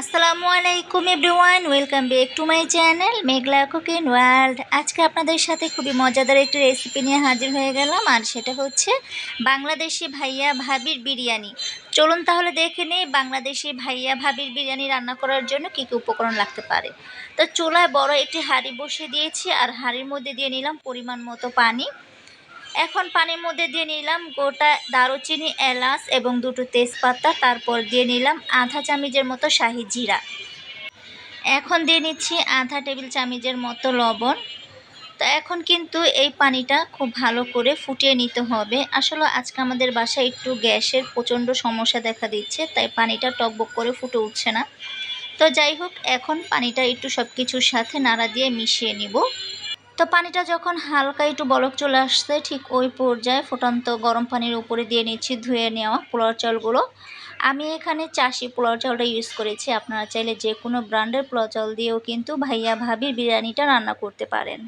আসসালামু আলাইকুম everyone, welcome back to my channel Meghla cooking world. আজকে আপনাদের সাথে খুবই মজাদার একটি রেসিপি নিয়ে হাজির হয়ে গেলাম, আর সেটা হচ্ছে বাংলাদেশি ভাইয়া ভাবির বিরিয়ানি। চলুন তাহলে দেখে নিই বাংলাদেশি ভাইয়া ভাবির বিরিয়ানি রান্না করার জন্য কী কী উপকরণ লাগতে পারে। তো চুলায় বড় একটি হাঁড়ি বসিয়ে দিয়েছি, আর হাঁড়ির মধ্যে দিয়ে নিলাম পরিমাণ মতো পানি। এখন পানির মধ্যে দিয়ে নিলাম গোটা দারুচিনি, এলাচ এবং দুটো তেজপাতা। তারপর দিয়ে নিলাম আধা চামচের মতো শাহি জিরা। এখন দিয়ে নিচ্ছি আধা টেবিল চামচের মতো লবণ। তো এখন কিন্তু এই পানিটা খুব ভালো করে ফুটিয়ে নিতে হবে। আসলে আজকে আমাদের বাসায় একটু গ্যাসের প্রচণ্ড সমস্যা দেখা দিচ্ছে, তাই পানিটা টকবক করে ফুটে উঠছে না। তো যাই হোক, এখন পানিটা একটু সব কিছুর সাথে নাড়া দিয়ে মিশিয়ে নিব। তো পানিটা যখন হালকা একটু বলক চলে আসছে, ঠিক ওই পর্যায়ে ফুটন্ত গরম পানির উপরে দিয়ে নিচ্ছি, ধুয়ে নেওয়া পোলাও চালগুলো। আমি এখানে চাষি পোলাও চালটা ইউজ করেছি, আপনারা চাইলে যে কোনো ব্র্যান্ডের পোলাও চাল দিয়েও কিন্তু ভাইয়া ভাবির বিরিয়ানিটা রান্না করতে পারেন।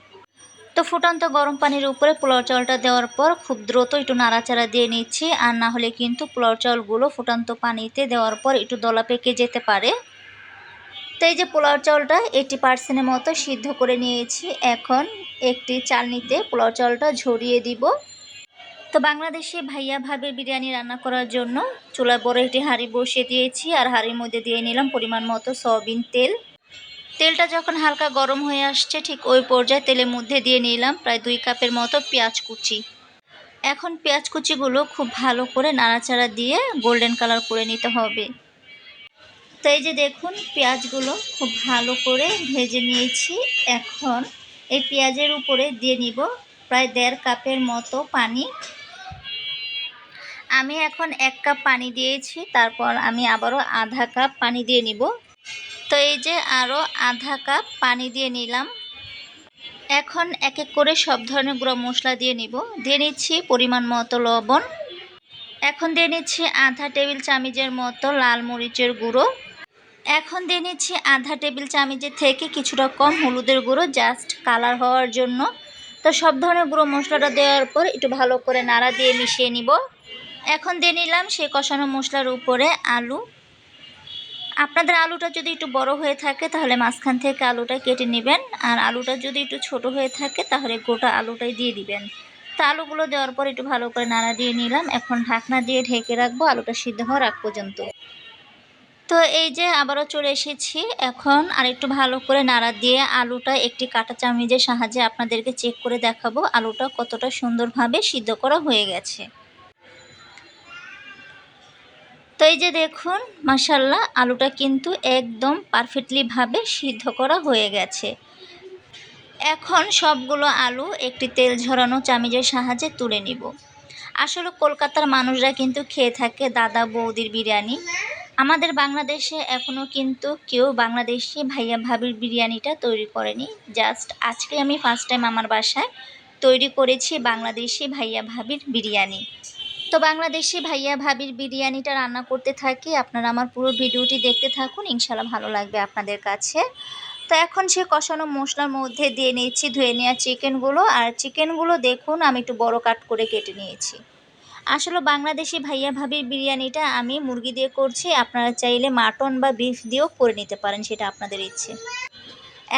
তো ফুটন্ত গরম পানির উপরে পোলাও চালটা দেওয়ার পর খুব দ্রুত একটু নাড়াচাড়া দিয়ে নিচ্ছি, আর না হলে কিন্তু পোলাও চালগুলো ফুটন্ত পানিতে দেওয়ার পর একটু দলা পেকে যেতে পারে। তো এই যে পোলাও চালটা এইটি পার্সেন্টের মতো সিদ্ধ করে নিয়েছি। এখন একটি চালনিতে পোলাও চালটা ঝরিয়ে দিব। তো বাংলাদেশে ভাইয়া ভাবে বিরিয়ানি রান্না করার জন্য চুলায় বড় একটি হাঁড়ি বসিয়ে দিয়েছি আর হাঁড়ির মধ্যে দিয়ে নিলাম পরিমাণ মতো সয়াবিন তেল। তেলটা যখন হালকা গরম হয়ে আসছে, ঠিক ওই পর্যায়ে তেলের মধ্যে দিয়ে নিলাম প্রায় দুই কাপের মতো পেঁয়াজ কুচি। এখন পেঁয়াজ কুচিগুলো খুব ভালো করে নাড়াচাড়া দিয়ে গোল্ডেন কালার করে নিতে হবে। তো এই যে দেখুন, পেঁয়াজগুলো খুব ভালো করে ভেজে নিয়েছি। এখন এই পেঁয়াজের উপরে দিয়ে নিব প্রায় দেড় কাপের মতো পানি। আমি এখন এক কাপ পানি দিয়েছি, তারপর আমি আবারও আধা কাপ পানি দিয়ে নিব। তো এই যে আরও আধা কাপ পানি দিয়ে নিলাম। এখন এক এক করে সব ধরনের গুঁড়ো মশলা দিয়ে নিব। দিয়ে নিচ্ছি পরিমাণ মতো লবণ। এখন দিয়ে নিচ্ছি আধা টেবিল চামচের মতো লাল মরিচের গুঁড়ো। এখন দিয়ে নিচ্ছি আধা টেবিল চামচের থেকে কিছুটা কম হলুদের গুঁড়ো জাস্ট কালার হওয়ার জন্য। তো সব ধরনের গুঁড়ো মশলাটা দেওয়ার পর একটু ভালো করে নাড়া দিয়ে মিশিয়ে নিব। এখন দিয়ে নিলাম সেই কষানো মশলার উপরে আলু। আপনাদের আলুটা যদি একটু বড় হয়ে থাকে, তাহলে মাঝখান থেকে আলুটা কেটে নেবেন। আর আলুটা যদি একটু ছোট হয়ে থাকে, তাহলে গোটা আলুটাই দিয়ে দিবেন। তো আলুগুলো দেওয়ার পর একটু ভালো করে নাড়া দিয়ে নিলাম। এখন ঢাকনা দিয়ে ঢেকে রাখব। আলুটা সিদ্ধ হওয়ার আগ পর্যন্ত। তো এই যে আবারও চলে এসেছি। এখন আর একটু ভালো করে নাড়া দিয়ে আলুটা একটি কাঁটা চামচের সাহায্যে আপনাদেরকে চেক করে দেখাবো আলুটা কতটা সুন্দরভাবে সিদ্ধ করা হয়ে গেছে। তো এই যে দেখুন মাসাল্লাহ আলুটা কিন্তু একদম পারফেক্টলিভাবে সিদ্ধ করা হয়ে গেছে। এখন সবগুলো আলু একটি তেল ঝরানো চামিজের সাহায্যে তুলে নিব। আসলে কলকাতার মানুষরা কিন্তু খেয়ে থাকে দাদা বৌদির বিরিয়ানি। আমাদের বাংলাদেশে এখনও কিন্তু কেউ বাংলাদেশি ভাইয়া ভাবির বিরিয়ানিটা তৈরি করেনি। জাস্ট আজকে আমি ফার্স্ট টাইম আমার বাসায় তৈরি করেছি বাংলাদেশি ভাইয়া ভাবির বিরিয়ানি। তো বাংলাদেশি ভাইয়া ভাবির বিরিয়ানিটা রান্না করতে থাকি, আপনারা আমার পুরো ভিডিওটি দেখতে থাকুন ইনশাল্লাহ ভালো লাগবে আপনাদের কাছে। তো এখন সে কষানো মশলার মধ্যে দিয়ে নিয়েছি ধুয়ে নেওয়া চিকেনগুলো, আর চিকেনগুলো দেখুন আমি একটু বড় কাট করে কেটে নিয়েছি। আসলে বাংলাদেশি ভাইয়া ভাবির বিরিয়ানিটা আমি মুরগি দিয়ে করছি। আপনারা চাইলে মাটন বা বিফ দিয়েও করে নিতে পারেন, সেটা আপনাদের ইচ্ছে।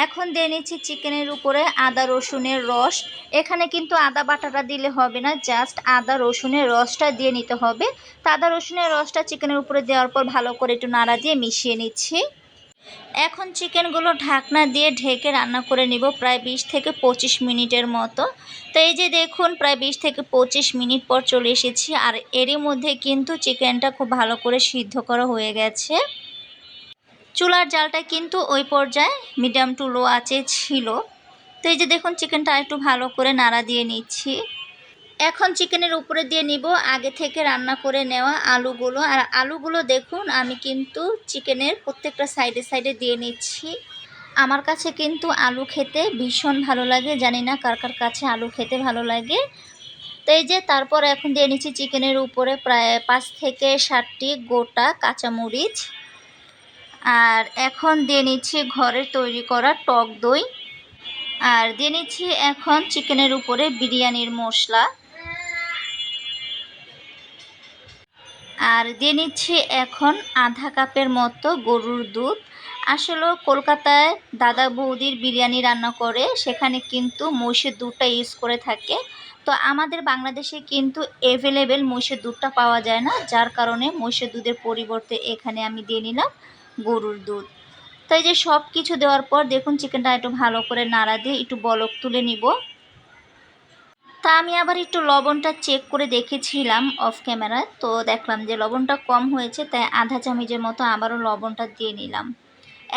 এখন দিয়ে নিচ্ছি চিকেনের উপরে আদা রসুনের রস। এখানে কিন্তু আদা বাটাটা দিলে হবে না, জাস্ট আদা রসুনের রসটা দিয়ে নিতে হবে। তো আদা রসুনের রসটা চিকেনের উপরে দেওয়ার পর ভালো করে একটু নাড়া দিয়ে মিশিয়ে নিচ্ছি। এখন চিকেনগুলো ঢাকনা দিয়ে ঢেকে রান্না করে নিব প্রায় বিশ থেকে পঁচিশ মিনিটের মতো। তো এই যে দেখুন, প্রায় বিশ থেকে পঁচিশ মিনিট পর চলে এসেছি আর এরই মধ্যে কিন্তু চিকেনটা খুব ভালো করে সিদ্ধ করা হয়ে গেছে। চুলার জালটা কিন্তু ওই পর্যায়ে মিডিয়াম টু লো আছে ছিল। তো এই যে দেখুন, চিকেনটা একটু ভালো করে নাড়া দিয়ে নিচ্ছি। এখন চিকেনের উপরে দিয়ে নিব। আগে থেকে রান্না করে নেওয়া আলুগুলো। আর আলুগুলো দেখুন, আমি কিন্তু চিকেনের প্রত্যেকটা সাইডে সাইডে দিয়ে নিচ্ছি। আমার কাছে কিন্তু আলু খেতে ভীষণ ভালো লাগে। জানি না কার কার কাছে আলু খেতে ভালো লাগে। তো এই যে, তারপর এখন দিয়ে নিচ্ছি চিকেনের উপরে প্রায় পাঁচ থেকে ষাটটি গোটা কাঁচামরিচ। আর এখন দিয়ে নিচ্ছি ঘরের তৈরি করা টক দই। আর দিয়ে নিচ্ছি এখন চিকেনের উপরে বিরিয়ানির মশলা। আর দিয়ে নিচ্ছি এখন আধা কাপের মতো গরুর দুধ। আসলে কলকাতায় দাদা বৌদির বিরিয়ানি রান্না করে, সেখানে কিন্তু মহিষের দুধটা ইউজ করে থাকে। তো আমাদের বাংলাদেশে কিন্তু অ্যাভেলেবেল মহিষের দুধটা পাওয়া যায় না, যার কারণে মহিষের দুধের পরিবর্তে এখানে আমি দিয়ে নিলাম গরুর দুধ। তো এই যে সব কিছু দেওয়ার পর দেখুন চিকেনটা একটু ভালো করে নাড়া দিয়ে একটু বলক তুলে নিব। তা আমি আবার একটু লবণটা চেক করে দেখেছিলাম অফ ক্যামেরায় তো দেখলাম যে লবণটা কম হয়েছে, তাই আধা চামচের মতো আবারও লবণটা দিয়ে নিলাম।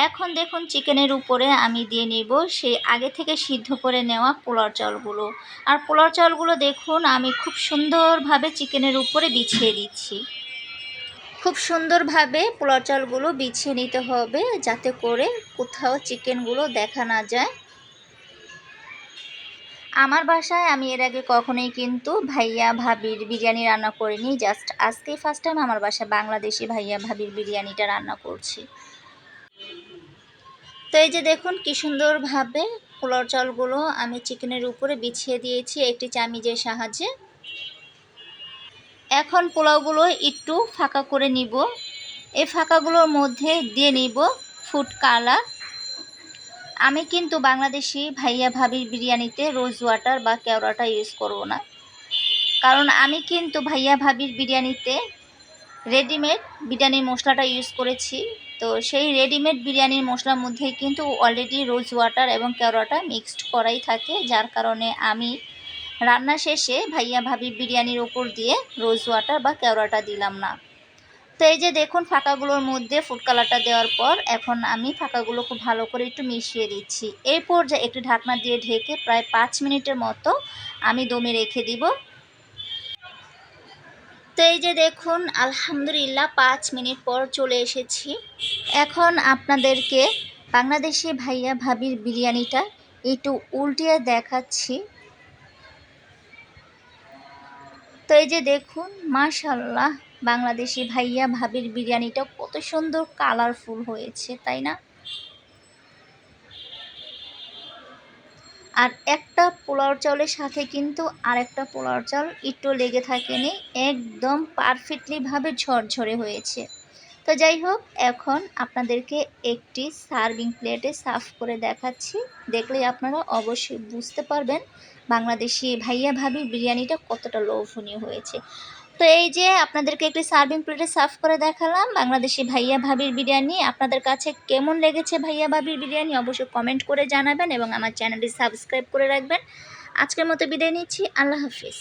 এখন দেখুন চিকেনের উপরে আমি দিয়ে নিব সেই আগে থেকে সিদ্ধ করে নেওয়া পোলার চালগুলো। আর পোলার চালগুলো দেখুন আমি খুব সুন্দরভাবে চিকেনের উপরে বিছিয়ে দিচ্ছি। খুব সুন্দরভাবে পোলার চালগুলো বিছিয়ে নিতে হবে যাতে করে কোথাও চিকেনগুলো দেখা না যায়। আমার বাসায় আমি এর আগে কখনোই কিন্তু ভাইয়া ভাবির বিরিয়ানি রান্না করিনি জাস্ট আজকেই ফার্স্ট টাইম আমার বাসায় বাংলাদেশি ভাইয়া ভাবির বিরিয়ানিটা রান্না করছি। তো এই যে দেখুন কি সুন্দরভাবে পোলাও চালগুলো আমি চিকেনের উপরে বিছিয়ে দিয়েছি একটি চামিজের সাহায্যে। এখন পোলাওগুলো একটু ফাঁকা করে নিব। এই ফাঁকাগুলোর মধ্যে দিয়ে নিব ফুড কালার আমি কিন্তু বাংলাদেশি ভাইয়া ভাবির বিরিয়ানিতে রোজ ওয়াটার বা কেওড়াটা ইউজ করব না। কারণ আমি কিন্তু ভাইয়া ভাবির বিরিয়ানিতে রেডিমেড বিরিয়ানির মশলাটা ইউজ করেছি। তো সেই রেডিমেড বিরিয়ানির মশলার মধ্যে কিন্তু অলরেডি রোজ ওয়াটার এবং কেওড়াটা মিক্সড করাই থাকে। যার কারণে আমি রান্না শেষে ভাইয়া ভাবি বিরিয়ানির ওপর দিয়ে রোজ ওয়াটার বা কেওড়াটা দিলাম না। তো এই যে দেখুন ফাঁকাগুলোর মধ্যে ফুড কালারটা দেওয়ার পর এখন আমি ফাঁকাগুলো খুব ভালো করে একটু মিশিয়ে দিচ্ছি। এরপর যে একটু ঢাকনা দিয়ে ঢেকে প্রায় পাঁচ মিনিটের মতো আমি দমে রেখে দিব। তো এই যে দেখুন, আলহামদুলিল্লাহ পাঁচ মিনিট পর চলে এসেছি। এখন আপনাদেরকে বাংলাদেশি ভাইয়া ভাবির বিরিয়ানিটা একটু উল্টিয়ে দেখাচ্ছি। তো এই যে দেখুন মাশাল্লাহ বাংলাদেশি ভাইয়া ভাবির বিরিয়ানিটা কত সুন্দর কালারফুল হয়েছে, তাই না? আর একটা পোলাও চাউলের সাথে কিন্তু আর একটা পোলাও চাল একটু লেগে থাকেনি, একদম পারফেক্টলিভাবে ঝরঝরে হয়েছে। তো যাই হোক, এখন আপনাদেরকে একটি সার্ভিং প্লেটে সার্ভ করে দেখাচ্ছি। দেখলেই আপনারা অবশ্যই বুঝতে পারবেন বাংলাদেশি ভাইয়া ভাবি বিরিয়ানিটা কতটা লোভনীয় হয়েছে। তো এই যে আপনাদেরকে একটি সার্ভিং প্লেটে সার্ভ করে দেখালাম, বাংলাদেশি ভাইয়া ভাবির বিরিয়ানি, আপনাদের কাছে কেমন লেগেছে ভাইয়া ভাবির বিরিয়ানি অবশ্যই কমেন্ট করে জানাবেন এবং আমার চ্যানেলটি সাবস্ক্রাইব করে রাখবেন। আজকের মতো বিদায় নিচ্ছি, আল্লাহ হাফিজ।